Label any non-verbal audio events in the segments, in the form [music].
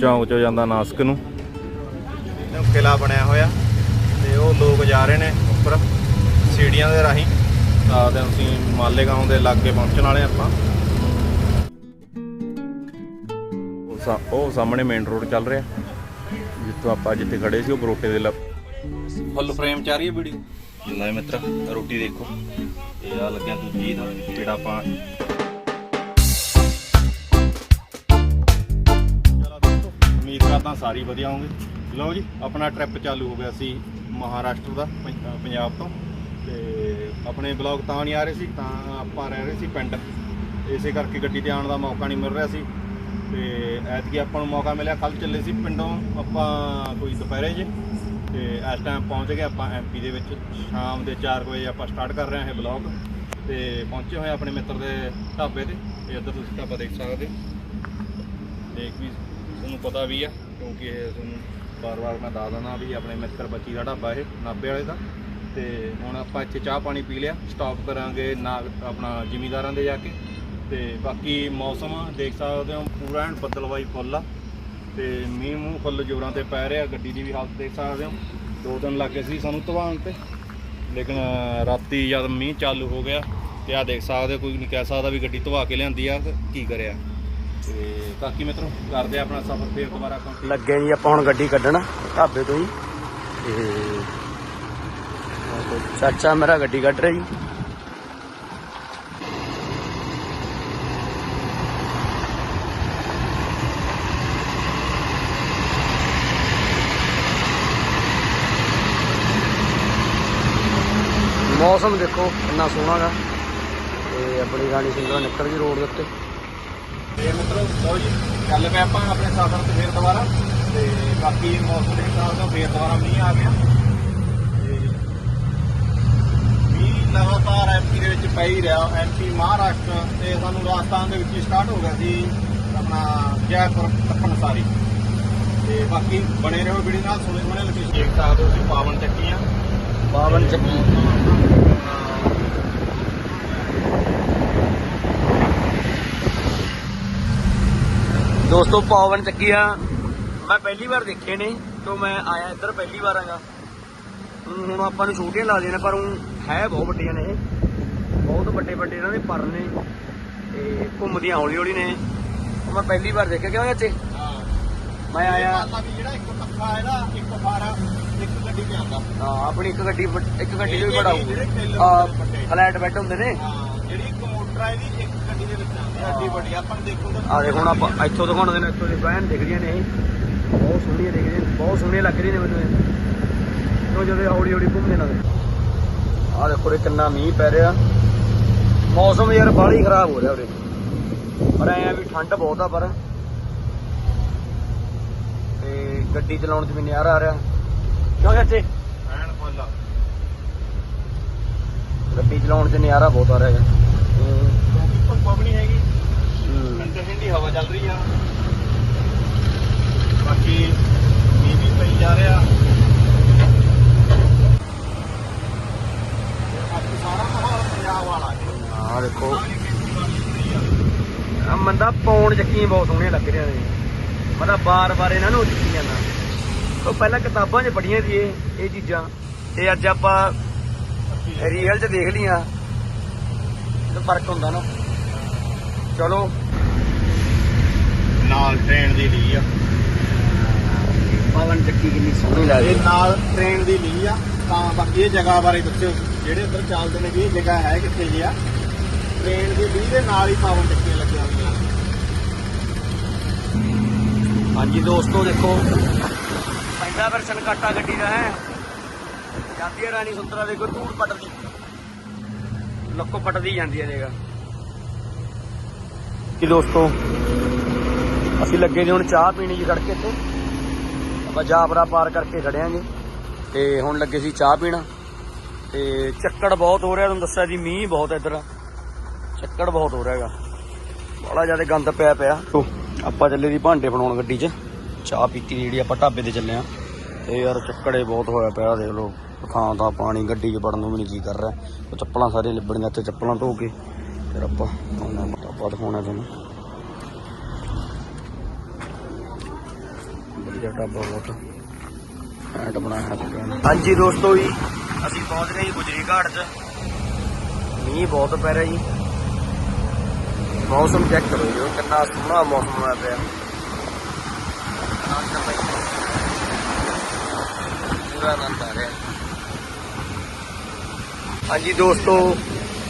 ਚੌਂਕ ਚੋਂ ਜਾਂਦਾ ਨਾਸਕ ਨੂੰ। ਕਿਲਾ ਬਣਿਆ ਹੋਇਆ ਤੇ ਉਹ ਲੋਕ ਜਾ ਰਹੇ ਨੇ ਉੱਪਰ ਸੀੜੀਆਂ ਦੇ ਰਾਹੀਂ। ਤਾਂ ਤੇ ਅਸੀਂ ਮਾਲੇਗਾਉਂ ਦੇ ਲਾਗੇ ਪਹੁੰਚਣ ਵਾਲੇ ਆਪਾਂ। ਉਹ ਸਾ- ਉਹ ਸਾਹਮਣੇ ਮੇਨ ਰੋਡ ਚੱਲ ਰਿਹਾ। ਜਿੱਥੋਂ ਆਪਾਂ ਜਿੱਥੇ ਖੜੇ ਸੀ ਉਹ ਬਰੋਟੇ ਦੇ ਲ ਫੁੱਲ ਫਰੇਮ ਚ ਆ ਰਹੀ ਹੈ ਵੀਡੀਓ ਲੈ ਮਿੱਤਰ ਰੋਟੀ ਦੇਖੋ। ਇਹ ਆ ਲੱਗਿਆ ਦੂਜੀ ਦਾ ਜਿਹੜਾ ਆਪਾਂ ਤਾਂ ਕਰਦਾ ਸਾਰੀ ਵਧੀਆ ਹੋਵੋਗੇ ਲਓ ਜੀ, ਆਪਣਾ ਟ੍ਰਿਪ ਚਾਲੂ ਹੋ ਗਿਆ ਸੀ ਮਹਾਰਾਸ਼ਟਰ ਦਾ, ਪੰ- ਪੰਜਾਬ ਤੋਂ। ਤੇ ਆਪਣੇ ਬਲੌਗ ਤਾਂ ਨਹੀਂ ਆ ਰਹੇ ਸੀ, ਤਾਂ ਆਪਾਂ ਰਹਿ ਰਹੇ ਸੀ ਪਿੰਡ। ਇਸੇ ਕਰਕੇ ਗੱਡੀ ਤੇ ਆਉਣ ਦਾ ਮੌਕਾ ਨਹੀਂ ਮਿਲ ਰਿਹਾ ਸੀ। ਤੇ ਐਤਕੀ ਆਪਾਂ ਨੂੰ ਮੌਕਾ ਮਿਲਿਆ ਕੱਲ ਚੱਲੇ ਸੀ ਪਿੰਡੋਂ ਆਪਾਂ ਕੋਈ ਦੁਪਹਿਰੇ ਜੇ। ਤੇ ਇਸ ਟਾਈਮ ਪਹੁੰਚ ਗਏ ਆਪਾਂ ਐਮਪੀ ਦੇ ਵਿੱਚ। ਸ਼ਾਮ ਦੇ 4 ਵਜੇ ਆਪਾਂ ਸਟਾਰਟ ਕਰ ਰਹੇ ਹਾਂ ਇਹ ਬਲੌਗ ਤੇ ਪਹੁੰਚੇ ਹੋਏ ਆਪਣੇ ਮਿੱਤਰ ਦੇ ਢਾਬੇ ਤੇ। ਇਹ ਇੱਧਰ ਤੁਸੀਂ ਢਾਬਾ ਦੇਖ ਸਕਦੇ ਹੋ। ਦੇਖ ਵੀ, ਤੁਹਾਨੂੰ ਪਤਾ ਵੀ ਆ। ਕਿਉਂਕਿ ਇਹ ਤੁਹਾਨੂੰ ਵਾਰ-ਵਾਰ ਮੈਂ ਦੱਸ ਦਿੰਦਾ ਵੀ ਆਪਣੇ ਮਿੱਤਰ ਬੱਚੀ ਦਾ ਢਾਬਾ ਇਹ ਨਾਭੇ ਵਾਲੇ ਦਾ। ਤੇ ਹੁਣ ਆਪਾਂ ਇੱਥੇ ਚਾਹ ਪਾਣੀ ਪੀ ਲਿਆ ਸਟਾਪ ਕਰਾਂਗੇ ਨਾ ਆਪਣਾ ਜ਼ਿਮੀਦਾਰਾਂ ਦੇ ਜਾ ਕੇ। ਤੇ ਬਾਕੀ ਮੌਸਮ ਦੇਖ ਸਕਦੇ ਹੋ ਪੂਰਾ ਐਨ ਬੱਦਲਵਾਈ ਫੁੱਲ ਆ। ਤੇ ਮੀਂਹ ਮੂੰਹ ਫੁੱਲ ਜੋਰਾਂ ਤੇ ਪੈ ਰਿਹਾ ਗੱਡੀ ਦੀ ਵੀ ਹਾਲਤ ਦੇਖ ਸਕਦੇ ਹੋ। ਦੋ ਦਿਨ ਲੱਗੇ ਸੀ ਸਾਨੂੰ ਧਵਾਉਣ ਤੇ ਲੇਕਿਨ ਰਾਤੀ ਜਦ ਮੀਂਹ ਚਾਲੂ ਹੋ ਗਿਆ ਤੇ ਆ ਦੇਖ ਸਕਦੇ ਹੋ, ਕੋਈ ਨਹੀਂ ਕਹਿ ਸਕਦਾ ਵੀ ਗੱਡੀ ਧਵਾ ਕੇ ਲਿਆਂਦੀ ਆ ਤੇ ਕੀ ਕਰਿਆ। ਤੇ ਬਾਕੀ ਮਿੱਤਰੋ, ਕਰਦੇ ਆ ਆਪਣਾ ਸਫ਼ਰ, ਫੇਰ ਦੁਬਾਰਾ ਕੰਟੀਨਿਊ ਲੱਗੇ ਜੀ ਆਪਾਂ ਹੁਣ ਗੱਡੀ ਕੱਢਣ, ਢਾਬੇ ਤੋਂ ਹੀ ਤੇ ਚਾਚਾ ਮੇਰਾ ਗੱਡੀ ਕੱਢ ਰਿਹਾ ਜੀ। ਮੌਸਮ ਦੇਖੋ ਕਿੰਨਾ ਸੋਹਣਾ ਗਾ। ਤੇ ਆਪਣੀ ਰਾਣੀ ਸਿੰਘਾ ਨਿਕਲ ਗਈ ਰੋਡ ਦੇ ਉੱਤੇ। ਤੇ ਮਿੱਤਰੋ ਲਓ ਜੀ ਚੱਲ ਪਏ ਆਪਾਂ ਆਪਣੇ ਸਫ਼ਰ ਤੇ ਫੇਰ ਦੁਬਾਰਾ ਤੇ ਬਾਕੀ ਮੌਸਮ ਦੇ ਹਿਸਾਬ ਨਾਲ ਫੇਰ ਦੁਬਾਰਾ ਮੀਂਹ ਆ ਗਿਆ। ਤੇ ਮੀਂਹ ਲਗਾਤਾਰ ਐਮਪੀ ਦੇ ਵਿੱਚ ਪੈ ਹੀ ਰਿਹਾ। ਐਮਪੀ ਮਹਾਰਾਸ਼ਟਰ ਤੇ ਸਾਨੂੰ ਰਾਜਸਥਾਨ ਦੇ ਵਿੱਚ ਹੀ ਸਟਾਰਟ ਹੋ ਗਿਆ ਸੀ ਆਪਣਾ ਜੈਪੁਰ ਤੱਕਣਸਾਰੀ ਤੇ ਬਾਕੀ ਬਣੇ ਰਹੋ ਵੀਡੀਓ ਨਾਲ ਸੁਣੇ ਸੁਣੇ ਲੋਕੇਸ਼ਨ ਦੇਖ ਸਕਦੇ ਹੋ ਤੁਸੀਂ ਪਾਵਨ ਚੱਕੀਆਂ। ਬਾਵਨ ਚੱਕੀ। ਦੋਸਤੋ ਪਾਵਨ ਚੱਕੀਆਂ। ਮੈਂ ਪਹਿਲੀ ਵਾਰ ਦੇਖੇ ਨੇ ਤੋਂ ਮੈਂ ਆਇਆ ਇੱਧਰ ਪਹਿਲੀ ਵਾਰ ਆਗਾ ਹੁਣ ਆਪਾਂ ਨੂੰ ਛੋਟੀਆਂ ਲੱਗਦੀਆਂ ਨੇ ਪਰ ਉਹ ਹੈ ਬਹੁਤ ਵੱਡੀਆਂ ਨੇ ਇਹ। ਬਹੁਤ ਵੱਡੇ ਵੱਡੇ ਇਹਨਾਂ ਦੇ ਪਰ ਨੇ। ਤੇ ਘੁੰਮਦੀਆਂ ਹੌਲੀ ਹੌਲੀ ਨੇ ਮੈਂ ਪਹਿਲੀ ਵਾਰ ਦੇਖਿਆ ਕਿਉਂ ਹਾਂ। ਮੈਂ ਆਇਆ ਮਾਤਾ ਵੀ ਜਿਹੜਾ ਇੱਕ ਪੱਖਾ ਇਹਦਾ ਇੱਕ ਬਾਰਾ ਇੱਕ ਗੱਡੀ ਤੇ ਆਉਂਦਾ। ਹਾਂ ਆਪਣੀ ਇੱਕ ਗੱਡੀ ਇੱਕ ਗੱਡੀ ਤੋਂ ਵੀ ਬੜਾ ਹੋਊ। ਫਲੈਟ ਬੈੱਡ ਹੁੰਦੇ ਨੇ। ਜਿਹੜੀ ਇੱਕ ਮੋਟਰ ਹੈ ਦੇ ਨੂੰ ਦੇਖੋ ਆ ਦੇਖ ਹੁਣ ਆਪਾਂ ਇੱਥੋਂ ਦਿਖਾਉਣ ਨੇ ਇੱਥੋਂ ਦੀ ਬੈਨ ਦਿਖਦੀਆਂ ਨੇ ਇਹ। ਬਹੁਤ ਸੋਹਣੀਆਂ ਦਿਖਦੀਆਂ ਨੇ ਬਹੁਤ ਸੋਹਣੀਆਂ ਲੱਗ ਰਹੀਆਂ ਨੇ ਮੈਨੂੰ ਇਹ। ਤੋਂ ਜਦੋਂ ਹੌਲੀ ਹੌਲੀ ਘੁੰਮਦੇ ਨਾਲ ਆ ਦੇਖੋ ਰੇ ਕਿੰਨਾ ਮੀਂਹ ਪੈ ਰਿਹਾ। ਮੌਸਮ ਯਾਰ ਬਾਹਲੀ ਖਰਾਬ ਹੋ ਰਿਹਾ ਉਰੇ। ਪਰ ਐ ਆ ਵੀ ਠੰਡ ਬਹੁਤ ਆ ਪਰ। ਤੇ ਗੱਡੀ ਚਲਾਉਣ 'ਚ ਵੀ ਨਜ਼ਾਰਾ ਆ ਰਿਹਾ। ਕਿਉਂ ਚਾਚੇ? ਐਨ ਫੁੱਲ ਗੱਡੀ ਚਲਾਉਣ 'ਚ ਨਜ਼ਾਰਾ ਬਹੁਤ ਆ ਰਿਹਾ ਹੂੰ। ਧੁੱਪ ਵੀ ਨਹੀਂ ਹੈਗੀ। ਠੰਡੀ ਠੰਡੀ ਹਵਾ ਚੱਲ ਰਹੀ ਆ। ਬਾਕੀ ਮੀਂਹ ਵੀ ਪਈ ਜਾ ਰਿਹਾ। ਆ ਦੇਖੋ। ਆ। ਮੰਦਾ ਪੌਣ ਚੱਕੀਆਂ ਬਹੁਤ ਸੋਹਣੀਆਂ ਲੱਗ ਰਹੀਆਂ ਨੇ। ਮੈਂ ਤਾਂ ਬਾਰ-ਬਾਰ ਇਹਨਾਂ ਨੂੰ ਦਿੱਤੀ ਜਾਂਦਾ। ਉਹ ਪਹਿਲਾਂ ਕਿਤਾਬਾਂ 'ਚ ਪੜ੍ਹੀਆਂ ਸੀ ਇਹ ਇਹ ਚੀਜ਼ਾਂ। ਤੇ ਅੱਜ ਆਪਾਂ ਰੀਅਲ 'ਚ ਦੇਖ ਲੀਆਂ ਤੇ ਫ਼ਰਕ ਹੁੰਦਾ ਨਾ। ਚਲੋ। ਨਾਲ ਟ੍ਰੇਨ ਦੀ ਲਈ ਆ। ਪਵਨ ਚੱਕੀ ਕਿੰਨੀ ਸੋਹਣੀ ਲੱਗਦੀ ਇਹ ਨਾਲ ਟ੍ਰੇਨ ਦੀ ਲਈ ਆ। ਤਾਂ ਬਾਕੀ ਇਹ ਜਗ੍ਹਾ ਬਾਰੇ ਦੱਸਿਓ। ਜਿਹੜੇ ਉੱਧਰ ਚੱਲਦੇ ਨੇ ਵੀ ਇਹ ਜਗ੍ਹਾ ਹੈ ਕਿੱਥੇ ਜੀ ਆ? ਟ੍ਰੇਨ ਦੀ ਲਈ ਦੇ ਨਾਲ ਹੀ ਪਾਵਨ ਚੱਕੀਆਂ ਲੱਗੀਆਂ ਹੋਈਆਂ ਹਾਂਜੀ ਦੋਸਤੋ ਦੇਖੋ। ਪਹਿਲਾ ਵਰਸ਼ਨ ਕਾਟਾ ਗੱਡੀ ਦਾ ਹੈ। ਜਾਂਦੀ ਹੈ ਰਾਣੀ ਸੁੰਦਰਾ ਦੇਖੋ ਧੂੜ ਪੱਟਦੀ। ਲੱਕੋ ਪੱਟਦੀ ਜਾਂਦੀ ਹੈ ਦੇਖਾ। ਕੀ ਦੋਸਤੋ, ਅਸੀਂ ਲੱਗੇ ਜੀ ਹੁਣ ਚਾਹ ਪੀਣੀ ਜੀ ਸੜਕ ਇੱਥੇ ਆਪਾਂ ਜਾਬਰਾ ਪਾਰ ਕਰਕੇ ਖੜਿਆਂਗੇ। ਤੇ ਹੁਣ ਲੱਗੇ ਸੀ ਚਾਹ ਪੀਣਾ। ਤੇ ਚੱਕੜ ਬਹੁਤ ਹੋ ਰਿਹਾ, ਤੁਹਾਨੂੰ ਦੱਸਿਆ ਜੀ ਮੀਂਹ ਬਹੁਤ ਇੱਧਰ। ਚੱਕੜ ਬਹੁਤ ਹੋ ਰਿਹਾ ਹੈਗਾ। ਬੜਾ ਜ਼ਿਆਦਾ ਗੰਦ ਪਿਆ ਪਿਆ। ਆਪਾਂ ਚੱਲੇ ਦੀ ਭਾਂਡੇ ਬਣਾਉਣ ਗੱਡੀ 'ਚ। ਚਾਹ ਪੀਤੀ ਦੀ ਜਿਹੜੀ ਆਪਾਂ ਢਾਬੇ ਤੇ ਚੱਲੇ ਆ। ਤੇ ਯਾਰ ਚੱਕੜੇ ਬਹੁਤ ਹੋਇਆ ਪਿਆ, ਦੇਖ ਲਓ। ਥਾਂ ਥਾਂ ਪਾਣੀ ਗੱਡੀ 'ਚ ਵੜਨ ਨੂੰ ਵੀ ਨਹੀਂ ਕੀ ਕਰ ਰਿਹਾ। ਉਹ ਚੱਪਲਾਂ ਸਾਰੀਆਂ ਲਿਬੜੀਆਂ ਤੇ ਚੱਪਲਾਂ ਧੋ ਕੇ। ਫਿਰ ਆਪਾਂ ਉਹਨਾਂ ਆਪਾਂ ਤੁਹਾਨੂੰ ਜਿਹਾ ਢਾਬਾ ਬਹੁਤ। ਐਂਡ ਬਣਾਇਆ ਹੋਇਆ ਹਾਂਜੀ ਦੋਸਤੋ ਜੀ, ਅਸੀਂ ਪਹੁੰਚ ਗਏ ਗੁਜਰੀ ਘਾਟ 'ਚ। ਮੀਂਹ ਬਹੁਤ ਪੈ ਰਿਹਾ ਜੀ। ਮੌਸਮ ਚੈੱਕ ਕਰੋ ਜੀ, ਕਿੰਨਾ ਸੋਹਣਾ ਮੌਸਮ ਹੋਇਆ ਪਿਆ। ਪੂਰਾ ਆਨੰਦ ਆ ਰਿਹਾ। ਹਾਂਜੀ ਦੋਸਤੋ,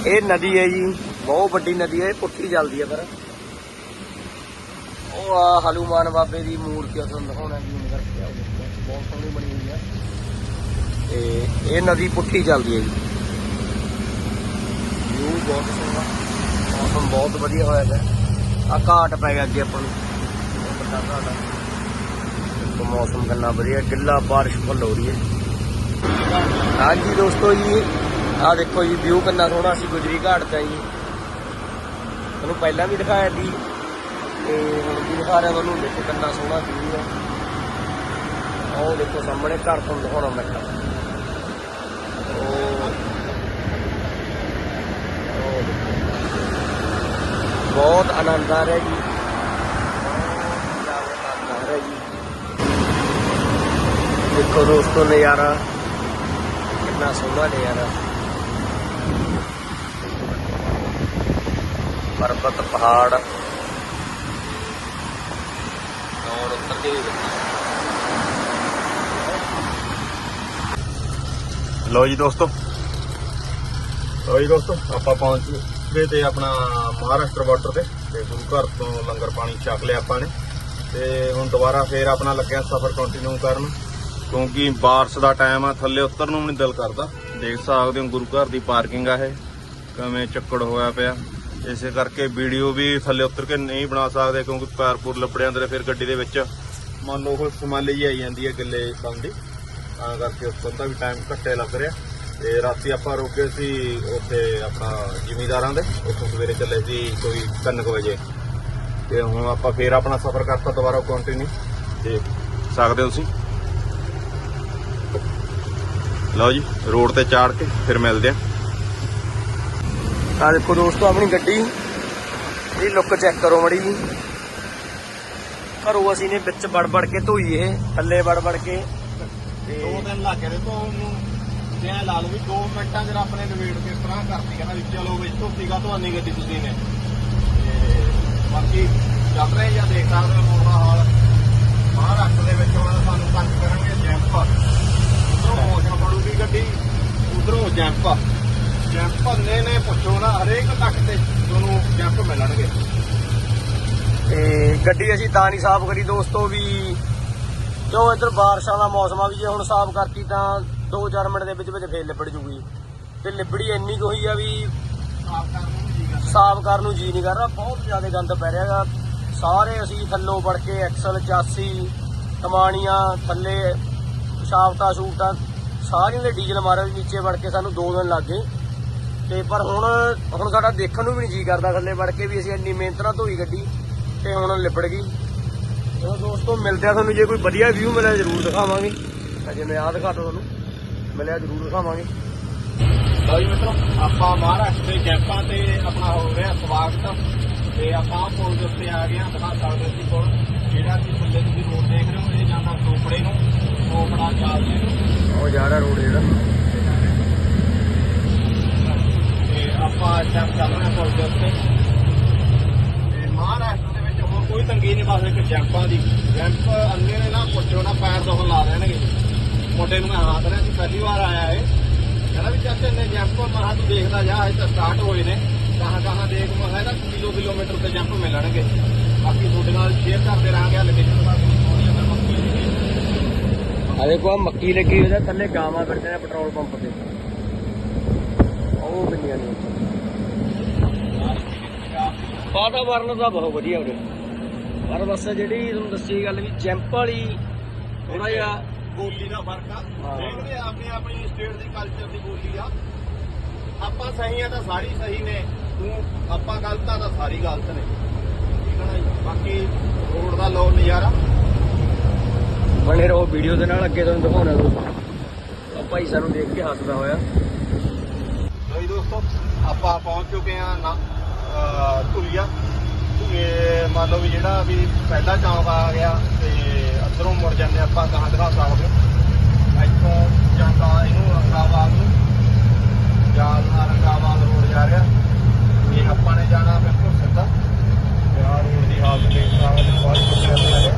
ਇਹ ਨਦੀ ਹੈ ਜੀ। ਬਹੁਤ ਵੱਡੀ ਨਦੀ ਹੈ, ਇਹ ਪੁੱਠੀ ਚੱਲਦੀ ਹੈ ਪਰ। ਉਹ ਆ ਹਨੂਮਾਨ ਬਾਬੇ ਦੀ ਮੂਰਤੀ ਆ, ਤੁਹਾਨੂੰ ਦਿਖਾਉਣਾ ਜੀ ਉਹਨੇ ਕਰਕੇ ਆ ਬਹੁਤ ਸੋਹਣੀ ਬਣੀ ਹੋਈ ਹੈ ਤੇ ਇਹ ਨਦੀ ਪੁੱਠੀ ਚੱਲਦੀ ਹੈ ਜੀ। ਵਿਊ ਬਹੁਤ ਸੋਹਣਾ, ਮੌਸਮ ਬਹੁਤ ਵਧੀਆ ਹੋਇਆ ਹੈ ਆ ਘਾਟ ਪੈ ਗਿਆ ਅੱਗੇ ਆਪਾਂ ਨੂੰ, ਬਹੁਤ ਵੱਡਾ ਘਾਟ ਆ। ਤੇ ਮੌਸਮ ਕਿੰਨਾ ਵਧੀਆ, ਗਿੱਲਾ ਬਾਰਿਸ਼ ਫੁੱਲ ਹੋ ਰਹੀ ਹੈ। ਹਾਂਜੀ ਦੋਸਤੋ ਜੀ ਆ ਦੇਖੋ ਜੀ, ਵਿਊ ਕਿੰਨਾ ਸੋਹਣਾ ਸੀ ਗੁਜਰੀ ਘਾਟ ਦਾ ਜੀ। ਤੁਹਾਨੂੰ ਪਹਿਲਾਂ ਵੀ ਦਿਖਾਇਆ ਸੀ। ਤੇ ਹੁਣ ਵੀ ਦਿਖਾ ਰਿਹਾ ਤੁਹਾਨੂੰ? ਦੇਖੋ ਕਿੰਨਾ ਸੋਹਣਾ ਵਿਊ ਹੈ ਉਹ ਦੇਖੋ ਸਾਹਮਣੇ ਘਰ ਤੁਹਾਨੂੰ ਦਿਖਾਉਣਾ ਮੈਂ। ਬਹੁਤ ਆਨੰਦ ਆ ਰਿਹਾ ਜੀ। ਦੇਖੋ ਦੋਸਤੋ ਨਜ਼ਾਰਾ। ਕਿੰਨਾ ਸੋਹਣਾ ਨਜ਼ਾਰਾ। ਪਰਬਤ ਪਹਾੜ। ਔਰ ਉੱਤਰ ਕੇ ਵੀ ਦੇਖੋ ਲਓ ਜੀ ਦੋਸਤੋ। ਲਓ ਜੀ ਦੋਸਤੋ ਆਪਾਂ ਪਹੁੰਚ ਗਏ ਤੇ ਆਪਣਾ ਮਹਾਰਾਸ਼ਟਰ ਬਾਰਡਰ ਤੇ ਤੇ ਗੁਰੂ ਘਰ ਤੋਂ ਲੰਗਰ ਪਾਣੀ ਛਕ ਲਿਆ ਆਪਾਂ ਨੇ। ਤੇ ਹੁਣ ਦੁਬਾਰਾ ਫੇਰ ਆਪਣਾ ਲੱਗਿਆ ਸਫ਼ਰ ਕੰਟੀਨਿਊ ਕਰਨ। ਕਿਉਂਕਿ ਬਾਰਿਸ਼ ਦਾ ਟਾਈਮ ਆ ਥੱਲੇ ਉਤਰ ਨੂੰ ਵੀ ਨਹੀਂ ਦਿਲ ਕਰਦਾ। ਦੇਖ ਸਕਦੇ ਹੋ ਗੁਰੂ ਘਰ ਦੀ ਪਾਰਕਿੰਗ ਆ ਇਹ ਕਿਵੇਂ ਚੱਕੜ ਹੋਇਆ ਪਿਆ। ਇਸੇ ਕਰਕੇ ਵੀਡੀਓ ਵੀ ਥੱਲੇ ਉਤਰ ਕੇ ਨਹੀਂ ਬਣਾ ਸਕਦੇ ਕਿਉਂਕਿ ਪੈਰ ਪੂਰ ਲੱਪੜੇ ਜਾਂਦੇ ਫਿਰ ਗੱਡੀ ਦੇ ਵਿੱਚ। ਮੰਨ ਲਓ ਉਹ ਸਮਾਲੇ ਜੀ ਆਈ ਜਾਂਦੀ ਹੈ ਗਿੱਲੇ ਸੰਦੀ ਤਾਂ ਕਰਕੇ ਉਸ ਦਾ ਵੀ ਟਾਈਮ ਘੱਟੇ ਲੱਗ ਰਿਹਾ। ਤੇ ਰਾਤੀ ਆਪਾਂ ਰੁਕੇ ਸੀ ਉੱਥੇ ਆਪਣਾ ਜ਼ਿਮੀਦਾਰਾਂ ਦੇ। ਉੱਥੋਂ ਸਵੇਰੇ ਚੱਲੇ ਸੀ ਕੋਈ 3 ਵਜੇ। ਤੇ ਹੁਣ ਆਪਾਂ ਫੇਰ ਆਪਣਾ ਸਫ਼ਰ ਕਰਤਾ ਦੁਬਾਰਾ ਕੰਟੀਨਿਊ ਦੇਖ ਸਕਦੇ ਹੋ ਤੁਸੀਂ? ਲਓ ਜੀ, ਰੋਡ ਤੇ ਚਾੜ ਕੇ ਫਿਰ ਮਿਲਦੇ ਆ ਆ ਦੇਖੋ ਦੋਸਤੋ, ਆਪਣੀ ਗੱਡੀ। ਇਹ ਲੁੱਕ ਚੈੱਕ ਕਰੋ ਮੜੀ ਜੀ। ਘਰੋਂ ਅਸੀਂ ਨੇ ਵਿੱਚ ਵੜ ਕੇ ਧੋਈ ਇਹ, ਥੱਲੇ ਵੜ ਕੇ। ਦੋ ਦਿਨ ਲੱਗ ਗਏ ਤੋਂ ਉਹਨੂੰ ਜੇ ਐਂ ਲਾ ਲਓ ਵੀ 2 ਮਿੰਟਾਂ ਚ ਆਪਣੇ ਨਵੇੜ ਕੇ ਇਸ ਤਰ੍ਹਾਂ ਕਰਤੀ, ਕਹਿੰਦਾ ਵੀ ਚਲੋ ਵੀ ਧੋਤੀਗਾ ਤੁਹਾਨੀ ਗੱਡੀ ਤੁਸੀਂ ਨੇ। ਬਾਕੀ ਚੱਲ ਰਹੇ ਜਾਂ ਦੇਖ ਸਕਦੇ ਹੋ ਮੋੜਾ ਹਾਲ। ਮਹਾਰਾਸ਼ਟਰ ਦੇ ਵਿੱਚ ਉਹਨਾਂ ਸਾਨੂੰ ਤੰਗ ਕਰਨਗੇ ਜੈਂਪ ਉਧਰੋਂ ਮੋਸ਼ਨ ਫੜੂਗੀ ਗੱਡੀ, ਉਧਰੋਂ ਜੈਂਪ ਜੈਂਪ ਨੇ ਨੇ ਪੁੱਛੋ ਨਾ ਹਰੇਕ ਤੱਕ ਤੇ ਤੁਹਾਨੂੰ ਜੈਂਪ ਮਿਲਣਗੇ। ਤੇ ਗੱਡੀ ਅਸੀਂ ਤਾਂ ਨਹੀਂ ਸਾਫ਼ ਕਰੀ ਦੋਸਤੋ ਵੀ ਜੋ ਇੱਧਰ ਬਾਰਿਸ਼ਾਂ ਦਾ ਮੌਸਮ ਆ ਵੀ ਜੇ ਹੁਣ ਸਾਫ਼ ਕਰਤੀ ਤਾਂ 2-4 ਮਿੰਟ ਦੇ ਵਿੱਚ ਵਿੱਚ ਫੇਰ ਲਿਬੜ ਜੂਗੀ। ਤੇ ਲਿਬੜੀ ਇੰਨੀ ਕੁ ਹੋਈ ਆ ਵੀ ਸਾਫ਼ ਕਰਨ ਨੂੰ ਜੀ ਨਹੀਂ ਕਰ ਰਿਹਾ ਬਹੁਤ ਜ਼ਿਆਦਾ ਗੰਦ ਪੈ ਰਿਹਾ ਸਾਰੇ ਅਸੀਂ ਥੱਲੋਂ ਵੜ ਕੇ ਐਕਸਲ 84 ਕਮਾਣੀਆਂ ਥੱਲੇ ਸ਼ਾਫਟਾ ਸ਼ੂਟਾਂ ਸਾਰੀਆਂ ਦੇ ਡੀਜ਼ਲ ਮਾਰਿਆ ਨੀਚੇ ਵੜ ਕੇ ਸਾਨੂੰ 2 ਦਿਨ ਲੱਗ ਗਏ। ਤੇ ਪਰ ਹੁਣ ਹੁਣ ਸਾਡਾ ਦੇਖਣ ਨੂੰ ਵੀ ਨਹੀਂ ਜੀ ਕਰਦਾ ਥੱਲੇ ਵੜ ਕੇ ਵੀ ਅਸੀਂ ਇੰਨੀ ਮਿਹਨਤ ਨਾਲ ਧੋਈ ਗੱਡੀ ਤੇ ਹੁਣ ਲਿਬੜ ਗਈ। ਚਲੋ ਦੋਸਤੋ ਮਿਲਦੇ ਆ ਤੁਹਾਨੂੰ ਜੇ ਕੋਈ ਵਧੀਆ ਵਿਊ ਮਿਲਿਆ ਜ਼ਰੂਰ ਦਿਖਾਵਾਂਗੇ। ਅਜੇ ਮੈਂ ਆਹ ਦਿਖਾਤਾ ਤੁਹਾਨੂੰ ਮਿਲਿਆ ਜ਼ਰੂਰ ਦਿਖਾਵਾਂਗੇ। ਲਓ ਜੀ ਮਿੱਤਰੋ ਆਪਾਂ ਮਹਾਰਾਸ਼ਟਰ ਦੇ ਕੈਂਪਾਂ ਤੇ ਆਪਣਾ ਹੋ ਰਿਹਾ ਸਵਾਗਤ। ਤੇ ਆਪਾਂ ਪੁਲ ਦੇ ਉੱਤੇ ਆ ਗਏ ਹਾਂ ਦਿਖਾ ਸਕਦੇ ਸੀ ਪੁਲ। ਜਿਹੜਾ ਕਿ ਥੱਲੇ ਤੁਸੀਂ ਰੋਡ ਦੇਖ ਰਹੇ ਹੋ ਇਹ ਜਾਂਦਾ ਟੋਪੜੇ ਨੂੰ ਟੋਪੜਾ ਚਾਲਦੇ ਨੂੰ ਉਹ ਜਾ ਰਿਹਾ ਰੋਡ ਜਿਹੜਾ ਤੇ ਆਪਾਂ ਇਸ ਟਾਈਮ ਚੱਲ ਰਹੇ ਹਾਂ ਪੁਲ ਦੇ ਉੱਤੇ। ਤੇ ਮਹਾਰਾਸ਼ਟਰ ਦੇ ਵਿੱਚ ਹੋਰ ਕੋਈ ਤੰਗੀ ਨਹੀਂ, ਬਸ ਇੱਕ ਜੈਂਪਾਂ ਦੀ। ਜੈਂਪ ਅੰਨੇ ਨੇ ਨਾ, ਪੁੱਛੋ ਨਾ, ਪੈਰ ਦੋਹਣ ਲਾ ਦੇਣਗੇ। ਮੁੰਡੇ ਨੂੰ ਮੈਂ ਹੱਥ ਰਿਹਾ ਸੀ ਪਹਿਲੀ ਵਾਰ ਆਇਆ ਇਹ। ਕਹਿੰਦਾ ਵੀ ਚਾਚੇ ਨੇ ਜੰਪ ਮਹਾ ਤੂੰ ਦੇਖਦਾ ਜਾ, ਇਹ ਤਾਂ ਸਟਾਰਟ ਹੋਏ ਨੇ। ਕਹਾਂ ਕਹਾਂ ਦੇਖ, ਮੈਂ ਹੈ ਕਿਲੋ ਕਿਲੋਮੀਟਰ ਤੇ ਜੰਪ ਮਿਲਣਗੇ। ਬਾਕੀ ਤੁਹਾਡੇ ਨਾਲ ਸ਼ੇਅਰ ਕਰਦੇ ਰਹਾਂਗੇ ਲੋਕੇਸ਼ਨ ਦਾ ਮੱਕੀ ਆ ਦੇਖੋ ਮੱਕੀ ਲੱਗੀ ਹੋਈ ਹੈ ਥੱਲੇ ਗਾਵਾਂ ਫਿਰਦੇ ਨੇ, ਪੈਟਰੋਲ ਪੰਪ ਤੇ। ਉਹ ਕਿੰਨੀਆਂ ਨੇ ਵਾਤਾਵਰਨ ਤਾਂ ਬਹੁਤ ਵਧੀਆ ਉਰੇ। ਪਰ ਬਸ ਜਿਹੜੀ ਤੁਹਾਨੂੰ ਦੱਸੀ ਗੱਲ ਵੀ ਜੈਂਪ ਵਾਲੀ ਥੋੜਾ ਜਿਹਾ ਬੋਲੀ ਦਾ ਫ਼ਰਕ ਆ। ਹਾਂ। ਦੇਖਦੇ ਆ ਆਪਣੀ ਆਪਣੀ ਸਟੇਟ ਦੀ ਕਲਚਰ ਦੀ ਬੋਲੀ ਆ। ਆਪਾਂ ਸਹੀ ਆ ਤਾਂ ਸਾਰੀ ਸਹੀ ਨੇ ਤੂੰ ਆਪਾਂ ਗਲਤ ਆ ਤਾਂ ਸਾਰੀ ਗਲਤ ਨੇ। ਠੀਕ ਆ ਨਾ ਜੀ? ਬਾਕੀ ਰੋਡ ਦਾ ਲੋ ਨਜ਼ਾਰਾ। ਬਣੇ ਰਹੋ ਵੀਡੀਓ ਦੇ ਨਾਲ ਅੱਗੇ ਤੁਹਾਨੂੰ ਦਿਖਾਉਣਾ ਦੋਸਤੋ ਆ ਭਾਈ ਸਾਨੂੰ ਦੇਖ ਕੇ ਹੱਸਦਾ ਹੋਇਆ। ਲੋ ਆਪਾਂ ਪਹੁੰਚ ਚੁੱਕੇ ਆ ਨਾ, ਅਹ ਧੁਲੀਆ ਧੁਲੀਏ ਮੰਨ ਲਓ ਵੀ ਜਿਹੜਾ ਵੀ ਪਹਿਲਾ ਚੌਂਕ ਆ ਗਿਆ ਤੇ ਅੰਦਰੋਂ ਮੁੜ ਜਾਂਦੇ ਆਪਾਂ ਗਾਹਾਂ ਦਿਖਾ ਸਕਦੇ ਹੋ ਇੱਥੋਂ ਜਾਂਦਾ ਇਹਨੂੰ ਰੰਗਾਵਾਲ ਨੂੰ ਜਾਲਨਾ ਰੰਗਾਵਾਲ ਰੋਡ ਜਾ ਰਿਹਾ ਇਹ ਆਪਾਂ ਨੇ ਜਾਣਾ ਬਿਲਕੁਲ ਸਿੱਧਾ ਤੇ ਆਹ ਰੋਡ ਦੀ ਹਾਲਤ ਦੇਖ ਸਕਦੇ ਹੋ ਬਹੁਤ ਵਧੀਆ ਹੈ